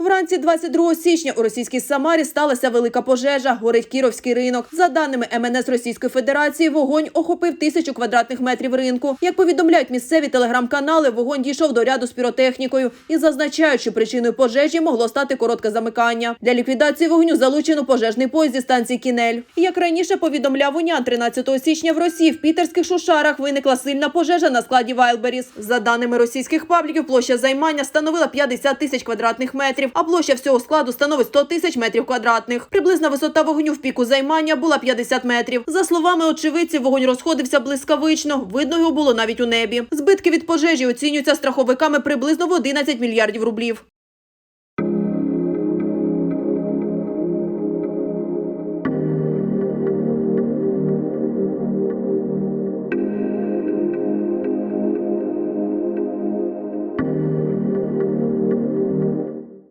Вранці 22 січня у російській Самарі сталася велика пожежа. Горить Кіровський ринок. За даними МНС Російської Федерації, вогонь охопив тисячу квадратних метрів ринку. Як повідомляють місцеві телеграм-канали, вогонь дійшов до ряду з піротехнікою і зазначають, що причиною пожежі могло стати коротке замикання. Для ліквідації вогню залучено пожежний поїзд зі станції Кінель. Як раніше повідомляв УНЯН, 13 січня в Росії в пітерських шушарах виникла сильна пожежа на складі Вайлберіс. За даними російських пабліків, площа займання становила 50 тисяч квадратних метрів, а площа всього складу становить 100 тисяч метрів квадратних. Приблизна висота вогню в піку займання була 50 метрів. За словами очевидців, вогонь розходився блискавично. Видно його було навіть у небі. Збитки від пожежі оцінюються страховиками приблизно в 11 мільярдів рублів.